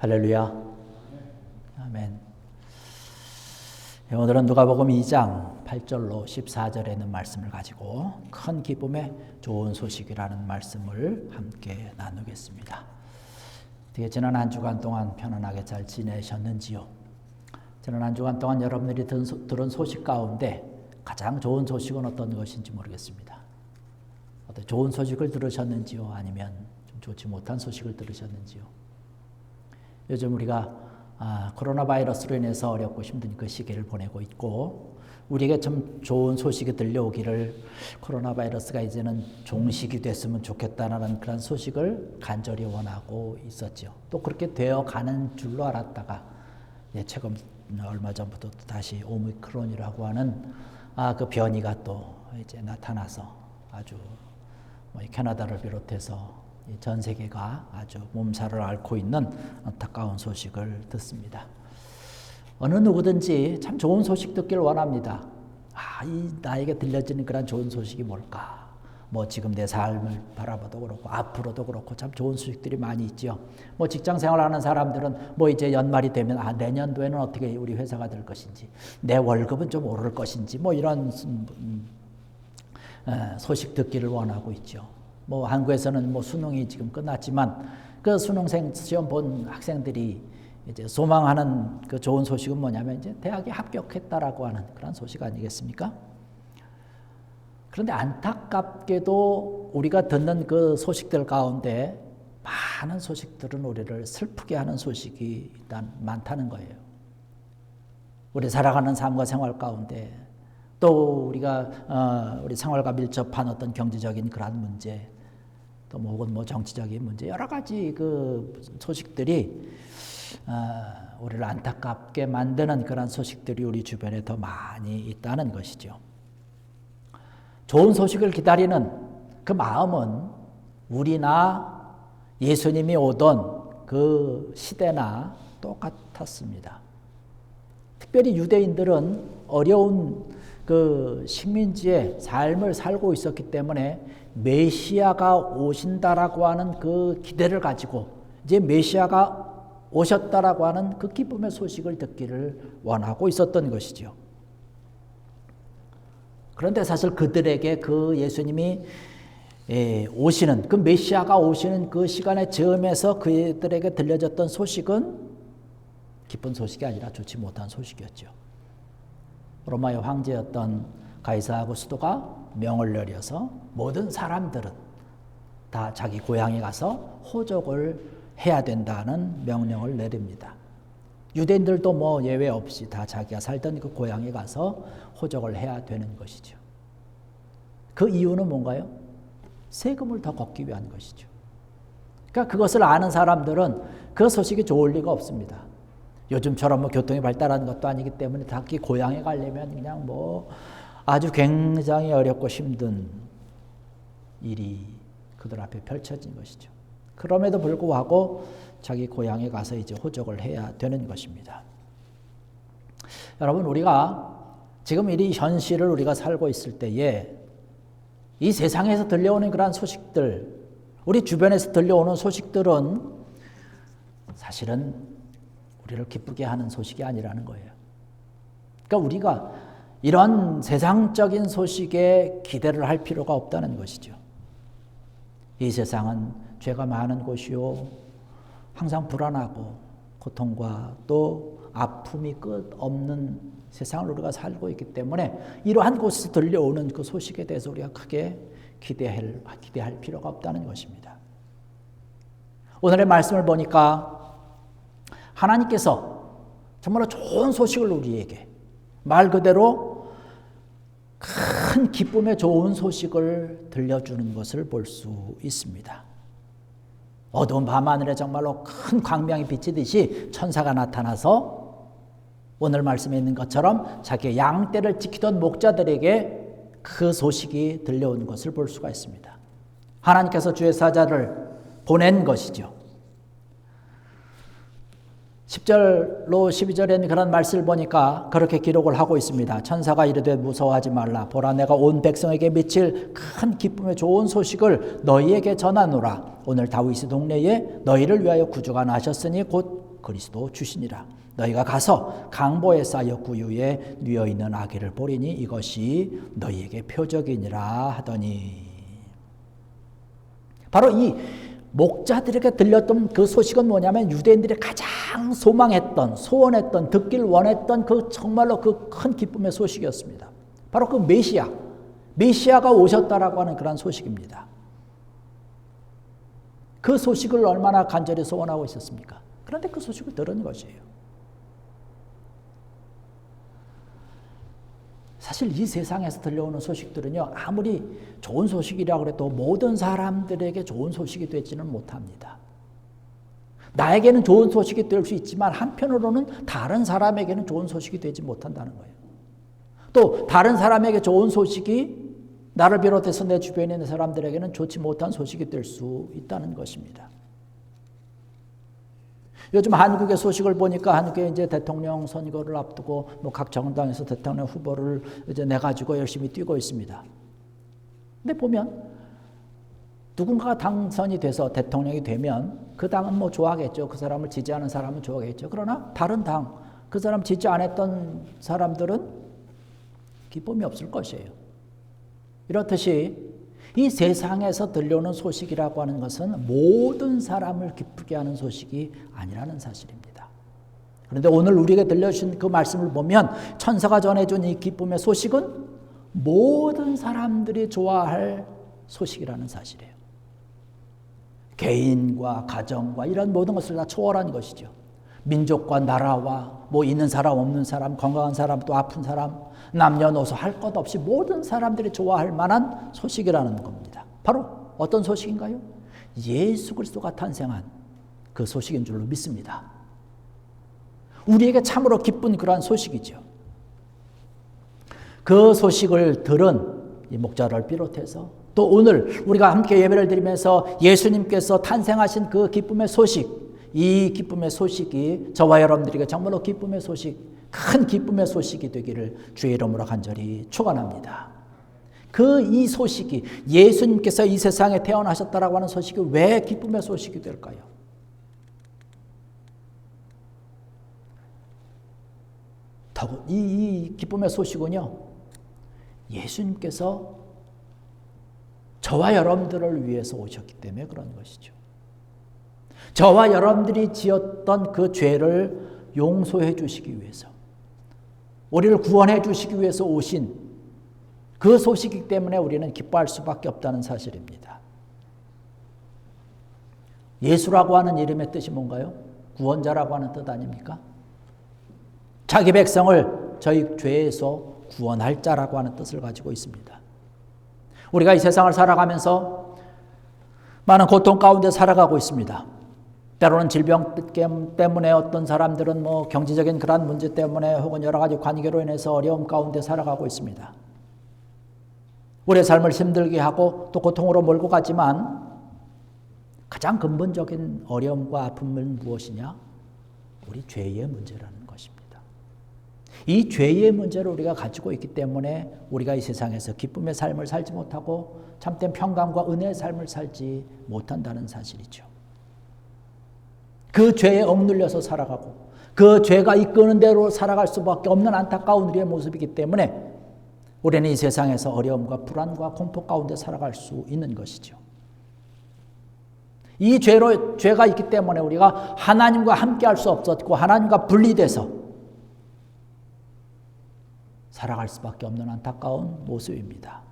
할렐루야. 아멘. 예, 오늘은 누가복음 2장 8절로 14절에 있는 말씀을 가지고 큰 기쁨의 좋은 소식이라는 말씀을 함께 나누겠습니다. 어떻게 지난 한 주간 동안 편안하게 잘 지내셨는지요? 지난 한 주간 동안 여러분들이 들은 소식 가운데 가장 좋은 소식은 어떤 것인지 모르겠습니다. 어떤 좋은 소식을 들으셨는지요? 아니면 좀 좋지 못한 소식을 들으셨는지요? 요즘 우리가 아, 코로나 바이러스로 인해서 어렵고 힘든 그 시기를 보내고 있고 우리에게 참 좋은 소식이 들려오기를 코로나 바이러스가 이제는 종식이 됐으면 좋겠다는 그런 소식을 간절히 원하고 있었죠. 또 그렇게 되어 가는 줄로 알았다가 예, 최근 얼마 전부터 다시 오미크론이라고 하는 아, 그 변이가 또 이제 나타나서 아주 뭐 캐나다를 비롯해서 전 세계가 아주 몸살을 앓고 있는 안타까운 소식을 듣습니다. 어느 누구든지 참 좋은 소식 듣길 원합니다. 아, 이 나에게 들려지는 그런 좋은 소식이 뭘까? 뭐 지금 내 삶을 바라봐도 그렇고 앞으로도 그렇고 참 좋은 소식들이 많이 있죠. 뭐 직장 생활하는 사람들은 뭐 이제 연말이 되면 아 내년도에는 어떻게 우리 회사가 될 것인지 내 월급은 좀 오를 것인지 뭐 이런 음, 소식 듣기를 원하고 있죠. 뭐 한국에서는 뭐 수능이 지금 끝났지만 그 수능생 시험 본 학생들이 이제 소망하는 그 좋은 소식은 뭐냐면 이제 대학에 합격했다라고 하는 그런 소식 아니겠습니까? 그런데 안타깝게도 우리가 듣는 그 소식들 가운데 많은 소식들은 우리를 슬프게 하는 소식이 일단 많다는 거예요. 우리 살아가는 삶과 생활 가운데 또 우리가 어, 우리 생활과 밀접한 어떤 경제적인 그러한 문제 또 뭐 혹은 뭐 정치적인 문제 여러 가지 그 소식들이 어, 우리를 안타깝게 만드는 그런 소식들이 우리 주변에 더 많이 있다는 것이죠. 좋은 소식을 기다리는 그 마음은 우리나 예수님이 오던 그 시대나 똑같았습니다. 특별히 유대인들은 어려운 그 식민지의 삶을 살고 있었기 때문에 메시아가 오신다라고 하는 그 기대를 가지고 이제 메시아가 오셨다라고 하는 그 기쁨의 소식을 듣기를 원하고 있었던 것이죠. 그런데 사실 그들에게 그 예수님이 예, 오시는 그 메시아가 오시는 그 시간의 즈음에서 그들에게 들려졌던 소식은 기쁜 소식이 아니라 좋지 못한 소식이었죠. 로마의 황제였던 가이사 아구스도가 명을 내려서 모든 사람들은 다 자기 고향에 가서 호적을 해야 된다는 명령을 내립니다. 유대인들도 뭐 예외 없이 다 자기가 살던 그 고향에 가서 호적을 해야 되는 것이죠. 그 이유는 뭔가요? 세금을 더 걷기 위한 것이죠. 그러니까 그것을 아는 사람들은 그 소식이 좋을 리가 없습니다. 요즘처럼 뭐 교통이 발달한 것도 아니기 때문에 자기 고향에 가려면 그냥 뭐 아주 굉장히 어렵고 힘든 일이 그들 앞에 펼쳐진 것이죠. 그럼에도 불구하고 자기 고향에 가서 이제 호적을 해야 되는 것입니다. 여러분, 우리가 지금 이 현실을 우리가 살고 있을 때에 이 세상에서 들려오는 그러한 소식들, 우리 주변에서 들려오는 소식들은 사실은 우리를 기쁘게 하는 소식이 아니라는 거예요. 그러니까 우리가 이런 세상적인 소식에 기대를 할 필요가 없다는 것이죠. 이 세상은 죄가 많은 곳이요. 항상 불안하고 고통과 또 아픔이 끝 없는 세상을 우리가 살고 있기 때문에 이러한 곳에서 들려오는 그 소식에 대해서 우리가 크게 기대할, 기대할 필요가 없다는 것입니다. 오늘의 말씀을 보니까 하나님께서 정말로 좋은 소식을 우리에게 말 그대로 큰 기쁨의 좋은 소식을 들려주는 것을 볼 수 있습니다. 어두운 밤하늘에 정말로 큰 광명이 비치듯이 천사가 나타나서 오늘 말씀에 있는 것처럼 자기의 양떼를 지키던 목자들에게 그 소식이 들려온 것을 볼 수가 있습니다. 하나님께서 주의 사자를 보낸 것이죠. 10절로 12절에는 그런 말씀을 보니까 그렇게 기록을 하고 있습니다. 천사가 이르되 무서워하지 말라. 보라 내가 온 백성에게 미칠 큰 기쁨의 좋은 소식을 너희에게 전하노라. 오늘 다윗의 동네에 너희를 위하여 구주가 나셨으니 곧 그리스도 주시니라. 너희가 가서 강보에 쌓여 구유에 뉘어 있는 아기를 보리니 이것이 너희에게 표적이니라 하더니 바로 이 목자들에게 들렸던 그 소식은 뭐냐면 유대인들이 가장 소망했던 소원했던 듣길 원했던 그 정말로 그 큰 기쁨의 소식이었습니다. 바로 그 메시아 메시아가 오셨다라고 하는 그런 소식입니다. 그 소식을 얼마나 간절히 소원하고 있었습니까? 그런데 그 소식을 들은 것이에요. 사실 이 세상에서 들려오는 소식들은요, 아무리 좋은 소식이라고 해도 모든 사람들에게 좋은 소식이 되지는 못합니다. 나에게는 좋은 소식이 될 수 있지만 한편으로는 다른 사람에게는 좋은 소식이 되지 못한다는 거예요. 또 다른 사람에게 좋은 소식이 나를 비롯해서 내 주변에 있는 사람들에게는 좋지 못한 소식이 될 수 있다는 것입니다. 요즘 한국의 소식을 보니까 한국의 이제 대통령 선거를 앞두고 뭐 각 정당에서 대통령 후보를 이제 내 가지고 열심히 뛰고 있습니다. 근데 보면 누군가가 당선이 돼서 대통령이 되면 그 당은 뭐 좋아하겠죠. 그 사람을 지지하는 사람은 좋아하겠죠. 그러나 다른 당, 그 사람 지지 안 했던 사람들은 기쁨이 없을 것이에요. 이렇듯이 이 세상에서 들려오는 소식이라고 하는 것은 모든 사람을 기쁘게 하는 소식이 아니라는 사실입니다. 그런데 오늘 우리에게 들려주신 그 말씀을 보면 천사가 전해준 이 기쁨의 소식은 모든 사람들이 좋아할 소식이라는 사실이에요. 개인과 가정과 이런 모든 것을 다 초월한 것이죠. 민족과 나라와 뭐 있는 사람 없는 사람 건강한 사람 또 아픈 사람 남녀노소 할 것 없이 모든 사람들이 좋아할 만한 소식이라는 겁니다. 바로 어떤 소식인가요? 예수 그리스도가 탄생한 그 소식인 줄로 믿습니다. 우리에게 참으로 기쁜 그러한 소식이죠. 그 소식을 들은 이 목자를 비롯해서 또 오늘 우리가 함께 예배를 드리면서 예수님께서 탄생하신 그 기쁨의 소식, 이 기쁨의 소식이 저와 여러분들에게 정말로 기쁨의 소식, 큰 기쁨의 소식이 되기를 주의 이름으로 간절히 축원합니다. 그 이 소식이 예수님께서 이 세상에 태어나셨다라고 하는 소식이 왜 기쁨의 소식이 될까요? 이, 이 기쁨의 소식은요, 예수님께서 저와 여러분들을 위해서 오셨기 때문에 그런 것이죠. 저와 여러분들이 지었던 그 죄를 용서해 주시기 위해서, 우리를 구원해 주시기 위해서 오신 그 소식이기 때문에 우리는 기뻐할 수밖에 없다는 사실입니다. 예수라고 하는 이름의 뜻이 뭔가요? 구원자라고 하는 뜻 아닙니까? 자기 백성을 저희 죄에서 구원할 자라고 하는 뜻을 가지고 있습니다. 우리가 이 세상을 살아가면서 많은 고통 가운데 살아가고 있습니다. 때로는 질병 때문에 어떤 사람들은 뭐 경제적인 그러한 문제 때문에 혹은 여러 가지 관계로 인해서 어려움 가운데 살아가고 있습니다. 우리의 삶을 힘들게 하고 또 고통으로 몰고 가지만 가장 근본적인 어려움과 아픔은 무엇이냐? 우리 죄의 문제라는 것입니다. 이 죄의 문제를 우리가 가지고 있기 때문에 우리가 이 세상에서 기쁨의 삶을 살지 못하고 참된 평강과 은혜의 삶을 살지 못한다는 사실이죠. 그 죄에 억눌려서 살아가고 그 죄가 이끄는 대로 살아갈 수밖에 없는 안타까운 우리의 모습이기 때문에 우리는 이 세상에서 어려움과 불안과 공포 가운데 살아갈 수 있는 것이죠. 이 죄로 죄가 있기 때문에 우리가 하나님과 함께 할 수 없었고 하나님과 분리돼서 살아갈 수밖에 없는 안타까운 모습입니다.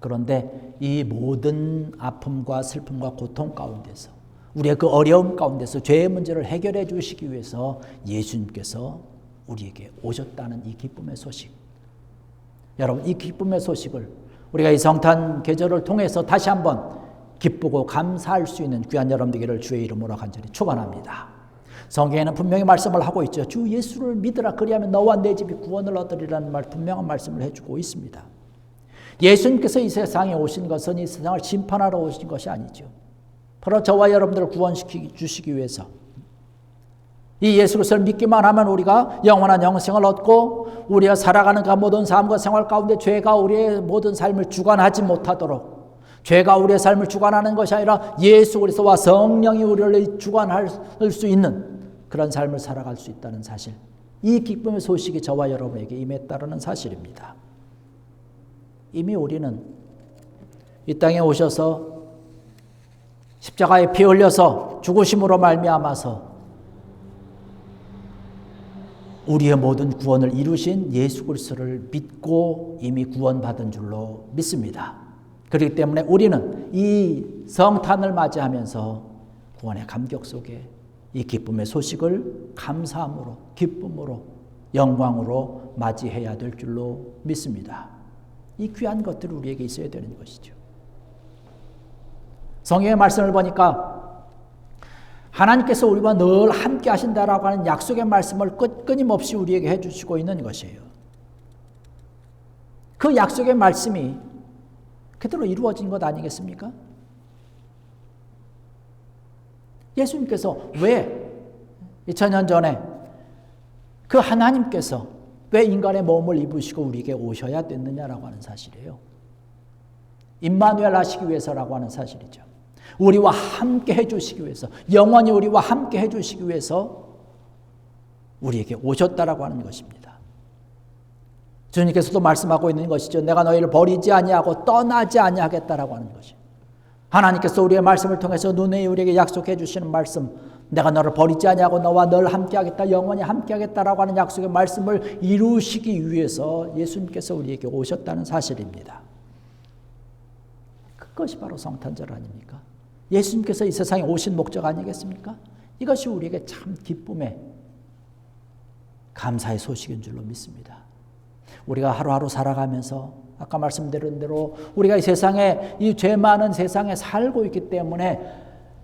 그런데 이 모든 아픔과 슬픔과 고통 가운데서 우리의 그 어려움 가운데서 죄의 문제를 해결해 주시기 위해서 예수님께서 우리에게 오셨다는 이 기쁨의 소식. 여러분, 이 기쁨의 소식을 우리가 이 성탄 계절을 통해서 다시 한번 기쁘고 감사할 수 있는 귀한 여러분들에게를 주의 이름으로 간절히 축원합니다. 성경에는 분명히 말씀을 하고 있죠. 주 예수를 믿으라 그리하면 너와 내 집이 구원을 얻으리라는 말 분명한 말씀을 해주고 있습니다. 예수님께서 이 세상에 오신 것은 이 세상을 심판하러 오신 것이 아니죠. 바로 저와 여러분들을 구원시키 주시기 위해서 이 예수 그리스도를 믿기만 하면 우리가 영원한 영생을 얻고 우리가 살아가는 그 모든 삶과 생활 가운데 죄가 우리의 모든 삶을 주관하지 못하도록 죄가 우리의 삶을 주관하는 것이 아니라 예수 그리스도와 성령이 우리를 주관할 수 있는 그런 삶을 살아갈 수 있다는 사실. 이 기쁨의 소식이 저와 여러분에게 임했다는 사실입니다. 이미 우리는 이 땅에 오셔서 십자가에 피 흘려서 죽으심으로 말미암아서 우리의 모든 구원을 이루신 예수 그리스도를 믿고 이미 구원받은 줄로 믿습니다. 그렇기 때문에 우리는 이 성탄을 맞이하면서 구원의 감격 속에 이 기쁨의 소식을 감사함으로 기쁨으로 영광으로 맞이해야 될 줄로 믿습니다. 이 귀한 것들이 우리에게 있어야 되는 것이죠. 성경의 말씀을 보니까 하나님께서 우리와 늘 함께 하신다라고 하는 약속의 말씀을 끝, 끊임없이 우리에게 해주시고 있는 것이에요. 그 약속의 말씀이 그대로 이루어진 것 아니겠습니까? 예수님께서 왜 2000년 전에 그 하나님께서 왜 인간의 몸을 입으시고 우리에게 오셔야 됐느냐라고 하는 사실이에요. 임마누엘 하시기 위해서라고 하는 사실이죠. 우리와 함께 해주시기 위해서, 영원히 우리와 함께 해주시기 위해서 우리에게 오셨다라고 하는 것입니다. 주님께서도 말씀하고 있는 것이죠. 내가 너희를 버리지 아니하고 떠나지 아니하겠다라고 하는 것이. 하나님께서 우리의 말씀을 통해서 눈에 우리에게 약속해 주시는 말씀, 내가 너를 버리지 아니하고 너와 늘 함께하겠다, 영원히 함께하겠다라고 하는 약속의 말씀을 이루시기 위해서 예수님께서 우리에게 오셨다는 사실입니다. 그것이 바로 성탄절 아닙니까? 예수님께서 이 세상에 오신 목적 아니겠습니까? 이것이 우리에게 참 기쁨의 감사의 소식인 줄로 믿습니다. 우리가 하루하루 살아가면서 아까 말씀드린 대로 우리가 이 세상에 이 죄 많은 세상에 살고 있기 때문에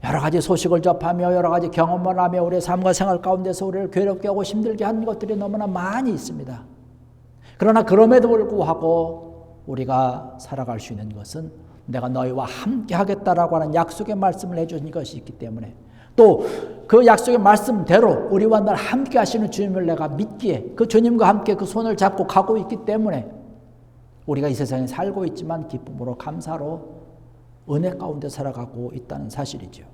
여러 가지 소식을 접하며 여러 가지 경험을 하며 우리의 삶과 생활 가운데서 우리를 괴롭게 하고 힘들게 하는 것들이 너무나 많이 있습니다. 그러나 그럼에도 불구하고 우리가 살아갈 수 있는 것은 내가 너희와 함께 하겠다라고 하는 약속의 말씀을 해주신 것이 있기 때문에 또 그 약속의 말씀대로 우리와 날 함께 하시는 주님을 내가 믿기에 그 주님과 함께 그 손을 잡고 가고 있기 때문에 우리가 이 세상에 살고 있지만 기쁨으로 감사로 은혜 가운데 살아가고 있다는 사실이죠.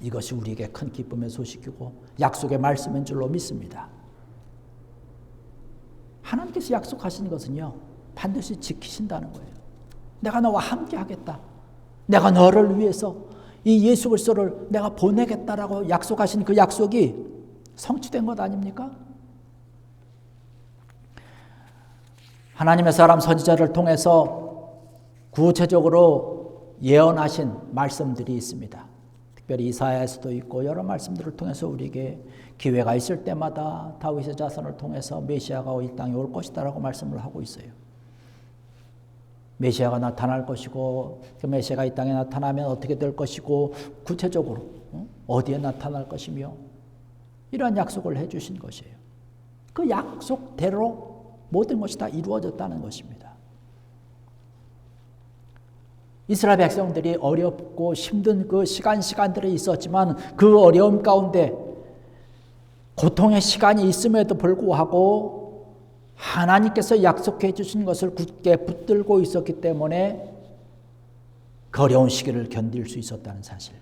이것이 우리에게 큰 기쁨의 소식이고 약속의 말씀인 줄로 믿습니다. 하나님께서 약속하신 것은요, 반드시 지키신다는 거예요. 내가 너와 함께 하겠다. 내가 너를 위해서 이 예수 그리스도를 내가 보내겠다라고 약속하신 그 약속이 성취된 것 아닙니까? 하나님의 사람 선지자를 통해서 구체적으로 예언하신 말씀들이 있습니다. 특별히 이사야에서도 있고 여러 말씀들을 통해서 우리에게 기회가 있을 때마다 다윗의 자손을 통해서 메시아가 이 땅에 올 것이다라고 말씀을 하고 있어요. 메시아가 나타날 것이고 그 메시아가 이 땅에 나타나면 어떻게 될 것이고 구체적으로 어디에 나타날 것이며 이러한 약속을 해 주신 것이에요. 그 약속대로 모든 것이 다 이루어졌다는 것입니다. 이스라엘 백성들이 어렵고 힘든 그 시간 시간들이 있었지만 그 어려움 가운데 고통의 시간이 있음에도 불구하고 하나님께서 약속해 주신 것을 굳게 붙들고 있었기 때문에 그 어려운 시기를 견딜 수 있었다는 사실.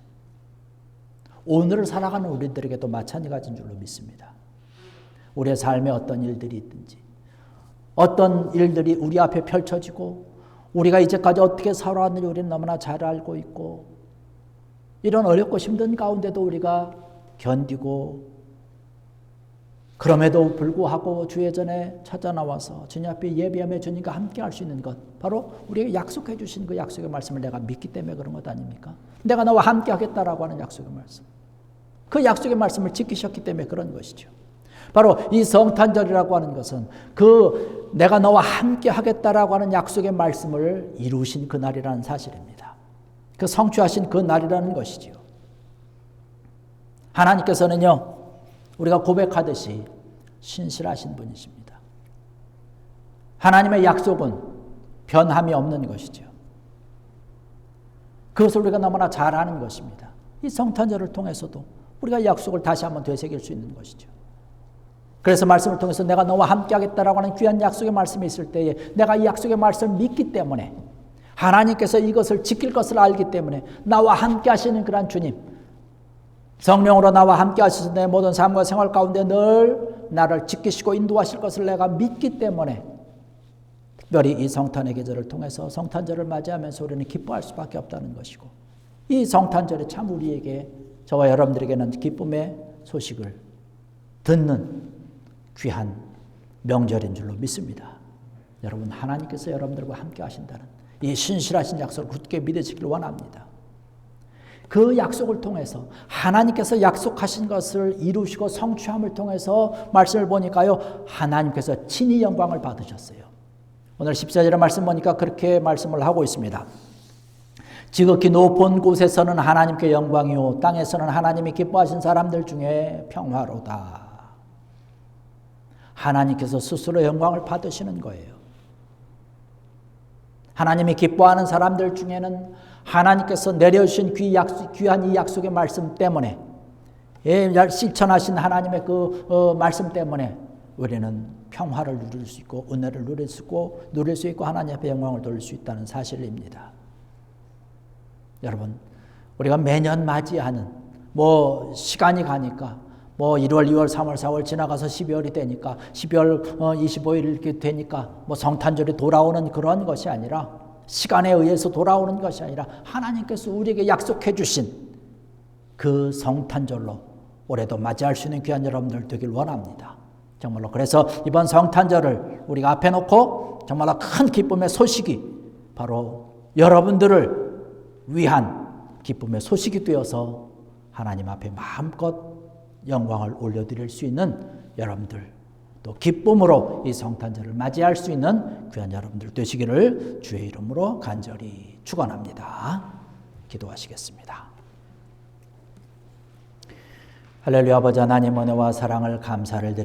오늘을 살아가는 우리들에게도 마찬가지인 줄로 믿습니다. 우리의 삶에 어떤 일들이 있든지, 어떤 일들이 우리 앞에 펼쳐지고, 우리가 이제까지 어떻게 살아왔는지 우리는 너무나 잘 알고 있고, 이런 어렵고 힘든 가운데도 우리가 견디고 그럼에도 불구하고 주의 전에 찾아 나와서 주님 앞에 예배하며 주님과 함께 할 수 있는 것 바로 우리에게 약속해 주신 그 약속의 말씀을 내가 믿기 때문에 그런 것 아닙니까? 내가 너와 함께 하겠다라고 하는 약속의 말씀. 그 약속의 말씀을 지키셨기 때문에 그런 것이죠. 바로 이 성탄절이라고 하는 것은 그 내가 너와 함께 하겠다라고 하는 약속의 말씀을 이루신 그 날이라는 사실입니다. 그 성취하신 그 날이라는 것이지요. 하나님께서는요, 우리가 고백하듯이 신실하신 분이십니다. 하나님의 약속은 변함이 없는 것이죠. 그것을 우리가 너무나 잘 아는 것입니다. 이 성탄절을 통해서도 우리가 약속을 다시 한번 되새길 수 있는 것이죠. 그래서 말씀을 통해서 내가 너와 함께 하겠다라고 하는 귀한 약속의 말씀이 있을 때에 내가 이 약속의 말씀을 믿기 때문에 하나님께서 이것을 지킬 것을 알기 때문에 나와 함께 하시는 그러한 주님, 성령으로 나와 함께 하셔서 내 모든 삶과 생활 가운데 늘 나를 지키시고 인도하실 것을 내가 믿기 때문에 특별히 이 성탄의 계절을 통해서 성탄절을 맞이하면서 우리는 기뻐할 수밖에 없다는 것이고 이 성탄절이 참 우리에게 저와 여러분들에게는 기쁨의 소식을 듣는 귀한 명절인 줄로 믿습니다. 여러분 하나님께서 여러분들과 함께 하신다는 이 신실하신 약속을 굳게 믿으시길 원합니다. 그 약속을 통해서 하나님께서 약속하신 것을 이루시고 성취함을 통해서 말씀을 보니까요. 하나님께서 친히 영광을 받으셨어요. 오늘 14절의 말씀 보니까 그렇게 말씀을 하고 있습니다. 지극히 높은 곳에서는 하나님께 영광이요 땅에서는 하나님이 기뻐하신 사람들 중에 평화로다. 하나님께서 스스로 영광을 받으시는 거예요. 하나님이 기뻐하는 사람들 중에는 하나님께서 내려주신 귀 약속, 귀한 이 약속의 말씀 때문에 예, 실천하신 하나님의 그 어, 말씀 때문에 우리는 평화를 누릴 수 있고 은혜를 누릴 수 있고 누릴 수 있고 하나님 앞에 영광을 돌릴 수 있다는 사실입니다. 여러분 우리가 매년 맞이하는 뭐 시간이 가니까 뭐 1월, 2월, 3월, 4월 지나가서 12월이 되니까 12월 25일 이렇게 되니까 뭐 성탄절이 돌아오는 그런 것이 아니라 시간에 의해서 돌아오는 것이 아니라 하나님께서 우리에게 약속해 주신 그 성탄절로 올해도 맞이할 수 있는 귀한 여러분들 되길 원합니다. 정말로 그래서 이번 성탄절을 우리가 앞에 놓고 정말로 큰 기쁨의 소식이 바로 여러분들을 위한 기쁨의 소식이 되어서 하나님 앞에 마음껏 영광을 올려드릴 수 있는 여러분들 또 기쁨으로 이 성탄절을 맞이할 수 있는 귀한 여러분들 되시기를 주의 이름으로 간절히 축원합니다. 기도하시겠습니다. 할렐루야 아버지 하나님 은혜와 사랑을 감사를 드립니다.